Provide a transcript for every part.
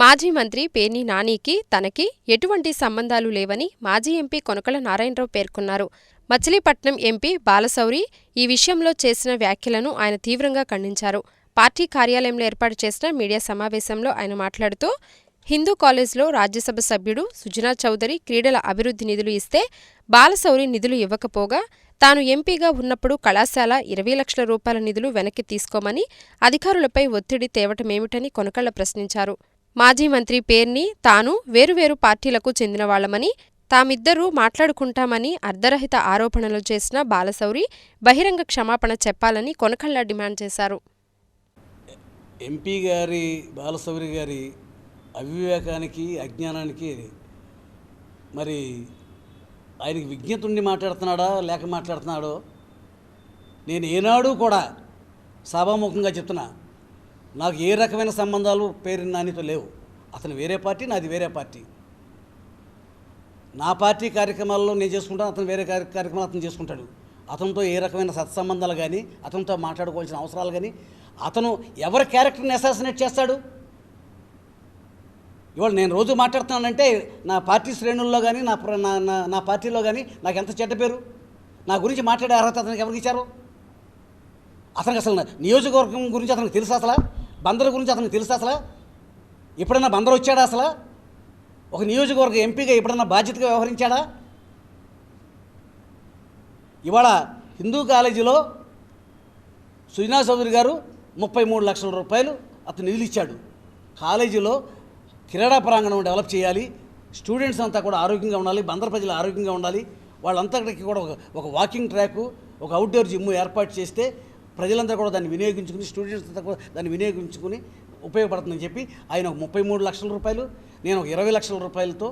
మాజీ మంత్రి పేర్ని నానికి తనకి ఎటువంటి సంబంధాలు లేవని మాజీ ఎంపీ కొనకల నారాయణరావు పేర్కొన్నారు. మచిలీపట్నం ఎంపీ బాలశౌరి ఈ విషయంలో చేసిన వ్యాఖ్యలను ఆయన తీవ్రంగా ఖండించారు. పార్టీ కార్యాలయంలో ఏర్పాటు చేసిన మీడియా సమావేశంలో ఆయన మాట్లాడుతూ హిందూ కాలేజ్లో రాజ్యసభ సభ్యుడు సుజనా చౌదరి క్రీడల అభివృద్ధి నిధులు ఇస్తే బాలశౌరి నిధులు ఇవ్వకపోగా తాను ఎంపీగా ఉన్నప్పుడు కళాశాల ఇరవై లక్షల రూపాయల నిధులు వెనక్కి తీసుకోమని అధికారులపై ఒత్తిడి తేవటమేమిటని కొనకళ్ళ ప్రశ్నించారు. మాజీ మంత్రి పేర్ని తాను వేరువేరు పార్టీలకు చెందినవాళ్ళమని తామిద్దరూ మాట్లాడుకుంటామని అర్ధరహిత ఆరోపణలు చేసిన బాలశౌరి బహిరంగ క్షమాపణ చెప్పాలని కొనకళ్ళ డిమాండ్ చేశారు. ఎంపీ గారి బాలసౌరి గారి అవివేకానికి అజ్ఞానానికి మరి ఆయనకి విజ్ఞత ఉండి మాట్లాడుతున్నాడా లేక మాట్లాడుతున్నాడో నేను ఏనాడు కూడా సభాముఖంగా చెప్తున్నా. నాకు ఏ రకమైన సంబంధాలు పేరు నానితో లేవు. అతను వేరే పార్టీ నాది వేరే పార్టీ. నా పార్టీ కార్యక్రమాల్లో నేను చేసుకుంటాను అతను వేరే కార్యక్రమాలు అతను చేసుకుంటాడు. అతనితో ఏ రకమైన సత్సంబంధాలు కానీ అతనితో మాట్లాడుకోవాల్సిన అవసరాలు కానీ అతను ఎవరి క్యారెక్టర్ని అసాసినేట్ చేస్తాడు? ఇవాళ నేను రోజు మాట్లాడుతున్నానంటే నా పార్టీ శ్రేణుల్లో కానీ నా నా నా- నా పార్టీలో కానీ నాకు ఎంత చెడ్డ పేరు? నా గురించి మాట్లాడే అర్హత అతనికి ఎవరికి ఇచ్చారు? అతనికి అసలు నియోజకవర్గం గురించి అతనికి తెలుసా అసలు? బందర్ గురించి అతనికి తెలుసు అసలు? ఎప్పుడైనా బందర్ వచ్చాడా అసలు? ఒక నియోజకవర్గ ఎంపీగా ఎప్పుడన్నా బాధ్యతగా వ్యవహరించాడా? ఇవాళ హిందూ కాలేజీలో సుజనా చౌదరి గారు ముప్పై మూడు లక్షల రూపాయలు అతను నిధులు ఇచ్చాడు. కాలేజీలో క్రీడా ప్రాంగణం డెవలప్ చేయాలి. స్టూడెంట్స్ అంతా కూడా ఆరోగ్యంగా ఉండాలి. బందర్ ప్రజలు ఆరోగ్యంగా ఉండాలి. వాళ్ళంతటికి కూడా ఒక ఒక వాకింగ్ ట్రాక్ ఒక అవుట్డోర్ జిమ్ ఏర్పాటు చేస్తే ప్రజలంతా కూడా దాన్ని వినియోగించుకుని స్టూడెంట్స్ అంతా కూడా దాన్ని వినియోగించుకుని ఉపయోగపడుతుందని చెప్పి ఆయన ఒక ముప్పై మూడు లక్షల రూపాయలు నేను ఒక ఇరవై లక్షల రూపాయలతో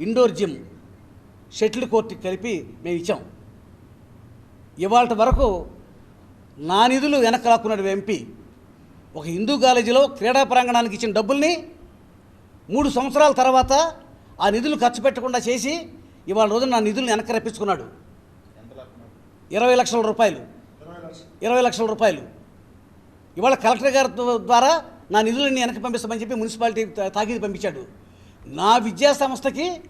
ఇండోర్ జిమ్ షటిల్ కోర్టుకి కలిపి మేము ఇచ్చాం. ఇవాళ వరకు నా నిధులు వెనక్కి లాక్కున్నాడు ఎంపీ. ఒక హిందూ కాలేజీలో క్రీడా ప్రాంగణానికి ఇచ్చిన డబ్బుల్ని మూడు సంవత్సరాల తర్వాత ఆ నిధులు ఖర్చు పెట్టకుండా చేసి ఇవాళ రోజున నా నిధులు వెనక్కి రప్పించుకున్నాడు. ఇరవై లక్షల రూపాయలు. ఇరవై లక్షల రూపాయలు. ఇవాళ కలెక్టర్ గారి ద్వారా నా నిధులన్నీ వెనక్కి పంపిస్తామని చెప్పి మున్సిపాలిటీ తా- తాకీదు పంపించాడు. నా విద్యా సంస్థకి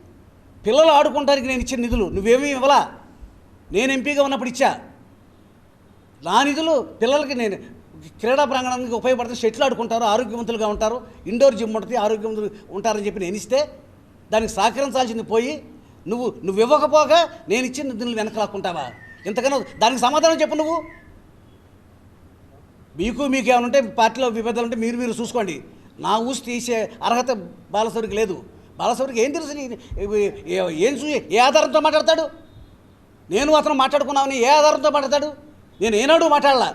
పిల్లలు ఆడుకోవడానికి నేను ఇచ్చిన నిధులు నువ్వేమీ ఇవ్వలా? నేను ఎంపీగా ఉన్నప్పుడు ఇచ్చా. నా నిధులు పిల్లలకి నేను క్రీడా ప్రాంగణానికి ఉపయోగపడుతుంది షెట్లు ఆడుకుంటారు ఆరోగ్యవంతులుగా ఉంటారు ఇండోర్ జిమ్ ఉంటుంది ఆరోగ్యవంతులు ఉంటారని చెప్పి నేను ఇస్తే దానికి సహకరించాల్సింది పోయి నువ్వు నువ్వు ఇవ్వకపోగా నేను ఇచ్చిన నిధులు వెనక లాక్కుంటావా? ఇంతకన్నా దానికి సమాధానం చెప్పు నువ్వు. మీకు మీకు ఏమైనా ఉంటే పార్టీలో విభేదాలు ఉంటే మీరు మీరు చూసుకోండి. నా ఊసి తీసే అర్హత బాలసౌరికి లేదు. బాలసౌరికి ఏం తెలుసు నీ- ఏం చూసి ఏ ఆధారంతో మాట్లాడతాడు? నేను అతను మాట్లాడుకున్నామని ఏ ఆధారంతో మాట్లాడతాడు? నేను ఏనాడు మాట్లాడలా?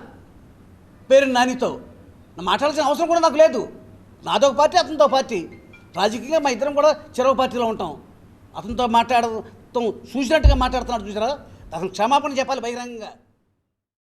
పేరు నానితో. మాట్లాడాల్సిన అవసరం కూడా నాకు లేదు. నాదొక పార్టీ అతనితో పార్టీ. రాజకీయంగా మా ఇద్దరం కూడా చెరవ పార్టీలో ఉంటాం. అతనితో మాట్లాడటం చూసినట్టుగా మాట్లాడుతున్నాడు చూసారా? అతను క్షమాపణ చెప్పాలి బహిరంగంగా.